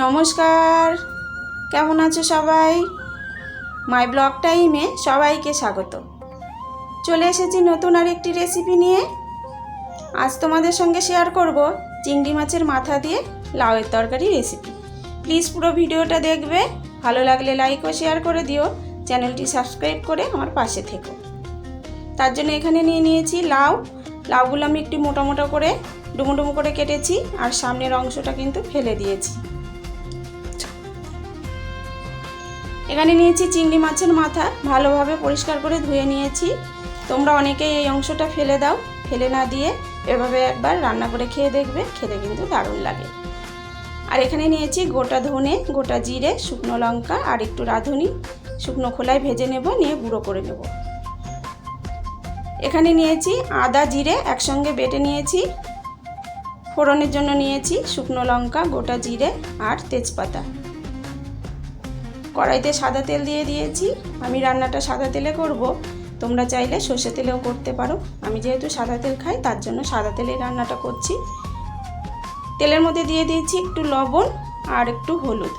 নমস্কার। কেমন আছো সবাই? মাই ব্লগ টাইমে সবাইকে স্বাগত। চলে এসেছি নতুন আর একটি রেসিপি নিয়ে। আজ তোমাদের সঙ্গে শেয়ার করব চিংড়ি মাছের মাথা দিয়ে লাউয়ের তরকারি রেসিপি প্লিজ পুরো ভিডিওটা দেখবে। ভালো লাগলে লাইক ও শেয়ার করে দিও। চ্যানেলটি সাবস্ক্রাইব করে আমার পাশে থেকো। তার জন্য এখানে নিয়ে নিয়েছি লাউ। লাউগুলো আমি একটু মোটা মোটা করে ডুমো ডুমো করে কেটেছি। আর সামনের অংশটা কিন্তু ফেলে দিয়েছি। এখানে নিয়েছি চিংড়ি মাছের মাথা। ভালোভাবে পরিষ্কার করে ধুয়ে নিয়েছি। তোমরা অনেকেই এই অংশটা ফেলে দাও। ফেলে না দিয়ে এভাবে একবার রান্না করে খেয়ে দেখবে। খেতে কিন্তু দারুণ লাগে। আর এখানে নিয়েছি গোটা ধনে, গোটা জিরে, শুকনো লঙ্কা আর একটু রাঁধুনি। শুকনো খোলায় ভেজে নেব, নিয়ে গুঁড়ো করে নেব। এখানে নিয়েছি আদা জিরে একসঙ্গে বেটে নিয়েছি। ফোড়নের জন্য নিয়েছি শুকনো লঙ্কা, গোটা জিরে আর তেজপাতা। কড়াইতে সাদা তেল দিয়ে দিয়েছি। আমি রান্নাটা সাদা তেলে করব। তোমরা চাইলে সর্ষে তেলেও করতে পারো। আমি যেহেতু সাদা তেল খাই, তার জন্য সাদা তেলে রান্নাটা করছি। তেলের মধ্যে দিয়ে দিয়েছি একটু লবণ আর একটু হলুদ।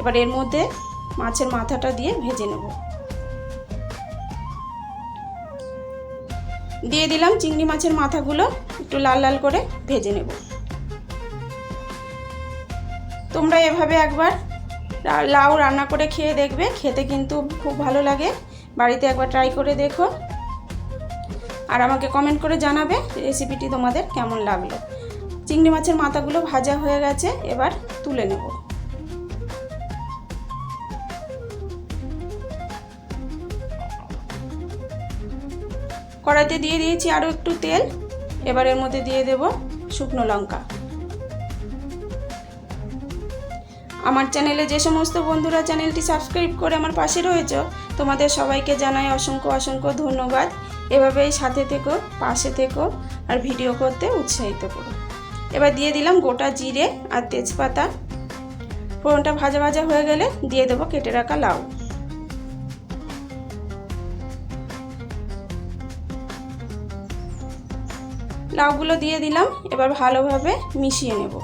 এবার এর মধ্যে মাছের মাথাটা দিয়ে ভেজে নেব। দিয়ে দিলাম চিংড়ি মাছের মাথাগুলো একটু লাল লাল করে ভেজে নেব। তোমরা এভাবে একবার লাউ রান্না করে খেয়ে দেখবে, খেতে কিন্তু খুব ভালো লাগে। বাড়িতে একবার ট্রাই করে দেখো। আর আমাকে কমেন্ট করে জানাবে রেসিপিটি তোমাদের কেমন লাগল। চিংড়ি মাছের মাথাগুলো ভাজা হয়ে গেছে, এবার তুলে নেব। কড়াইতে দিয়ে দিয়েছি আরও একটু তেল এবার এর মধ্যে দিয়ে দেব শুকনো লঙ্কা। আমার চ্যানেলে যে সমস্ত বন্ধুরা চ্যানেলটি সাবস্ক্রাইব করে আমার পাশে রয়েছ, তোমাদের সবাইকে জানাই অসংখ্য অসংখ্য ধন্যবাদ। এভাবেই সাথে থেকো, পাশে থেকো, আর ভিডিও করতে উৎসাহিত করো। এবার দিয়ে দিলাম গোটা জিরে আর তেজপাতা। ফোড়নটা ভাজা ভাজা হয়ে গেলে দিয়ে দেবো কেটে রাখা লাউ। লাউগুলো দিয়ে দিলাম, এবার ভালোভাবে মিশিয়ে নেব।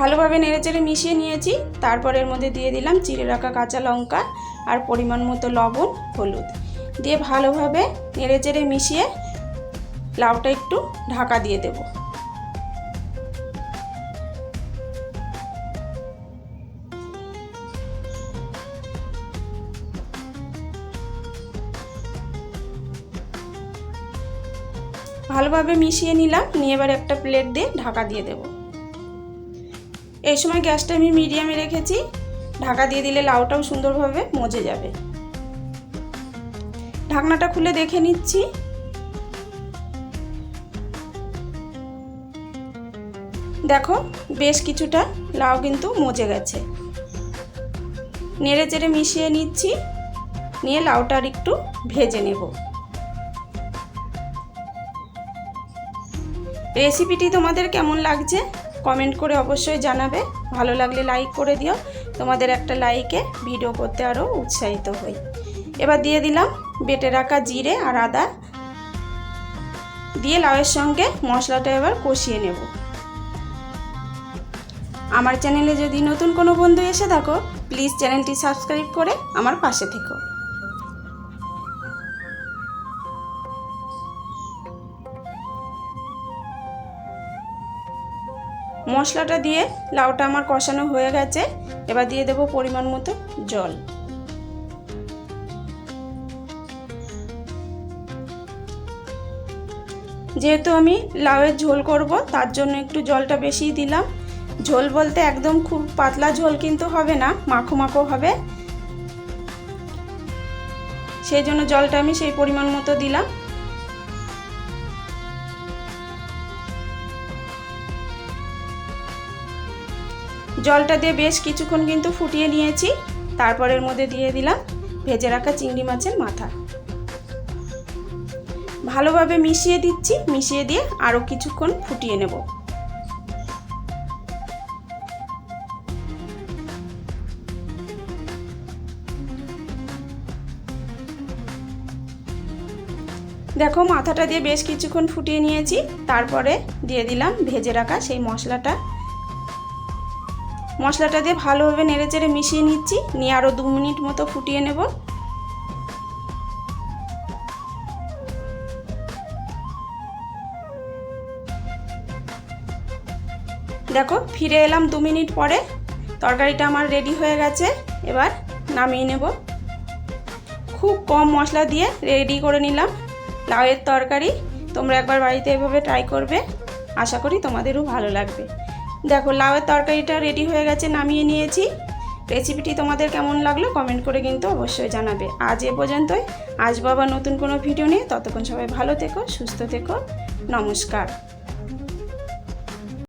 ভালোভাবে নেড়েচেড়ে মিশিয়ে নিয়েছি। তারপর এর মধ্যে দিয়ে দিলাম চিড়ে রাখা কাঁচা লঙ্কা আর পরিমাণ মতো লবণ, হলুদ। দিয়ে ভালোভাবে নেড়েচেড়ে মিশিয়ে লাউটা একটু ঢাকা দিয়ে দেব। ভালোভাবে মিশিয়ে নিলাম, নিয়ে এবার একটা প্লেট দিয়ে ঢাকা দিয়ে দেবো। এই সময় গ্যাসটা আমি মিডিয়ামে রেখেছি। ঢাকা দিয়ে দিলে লাউটাও সুন্দরভাবে মজে যাবে। ঢাকনাটা খুলে দেখে নিচ্ছি। দেখো, বেশ কিছুটা লাউ কিন্তু মজে গেছে। নেড়ে চেড়ে মিশিয়ে নিচ্ছি। নিয়ে লাউটা আর একটু ভেজে নেব। রেসিপিটি তোমাদের কেমন লাগছে? কমেন্ট করে অবশ্যই জানাবে। ভালো লাগলে লাইক করে দিও। তোমাদের একটা লাইকে ভিডিও করতে আরও উৎসাহিত হই। এবার দিয়ে দিলাম বেটে রাখা জিরে আর আদা। দিয়ে লাউয়ের সঙ্গে মশলাটা এবার কষিয়ে নেব। আমার চ্যানেলে যদি নতুন কোনো বন্ধু এসে থাকো প্লিজ চ্যানেলটি সাবস্ক্রাইব করে আমার পাশে থেকো। মশলাটা দিয়ে লাউটা আমার কষানো হয়ে গেছে। এবার দিয়ে দেবো পরিমাণ মতো জল। যেহেতু আমি লাউয়ের ঝোল করব, তার জন্য একটু জলটা বেশি দিলাম। ঝোল বলতে একদম খুব পাতলা ঝোল কিন্তু হবে না, মাখো মাখো হবে। সেই জন্য জলটা আমি সেই পরিমাণ মতো দিলাম। জলটা দিয়ে বেশ কিছুক্ষণ কিন্তু ফুটিয়ে নিয়েছি। তারপরের মধ্যে দিয়ে দিলাম ভেজে রাখা চিংড়ি মাছের মাথা। ভালোভাবে মিশিয়ে দিচ্ছি, মিশিয়ে দিয়ে আরও কিছুক্ষণ ফুটিয়ে নেব। দেখো, মাথাটা দিয়ে বেশ কিছুক্ষণ ফুটিয়ে নিয়েছি। তারপরে দিয়ে দিলাম ভেজে রাখা সেই মশলাটা মশলাটা দিয়ে ভালোভাবে নেড়ে চেড়ে মিশিয়ে নিচ্ছি। নিয়ে আরও দু মিনিট মতো ফুটিয়ে নেব। দেখো, ফিরে এলাম দু মিনিট পরে। তরকারিটা আমার রেডি হয়ে গেছে। এবার নামিয়ে নেব। খুব কম মশলা দিয়ে রেডি করে নিলাম লাউয়ের তরকারি। তোমরা একবার বাড়িতে এভাবে ট্রাই করবে। আশা করি তোমাদেরও ভালো লাগবে। দেখো, লাউয়ের তরকারিটা রেডি হয়ে গেছে, নামিয়ে নিয়েছি। রেসিপিটি তোমাদের কেমন লাগল কমেন্ট করে কিন্তু অবশ্যই জানাবে। আজ এ পর্যন্তই। আসব আবার নতুন কোনো ভিডিও নিয়ে। ততক্ষণ সবাই ভালো থেকো, সুস্থ থেকো। নমস্কার।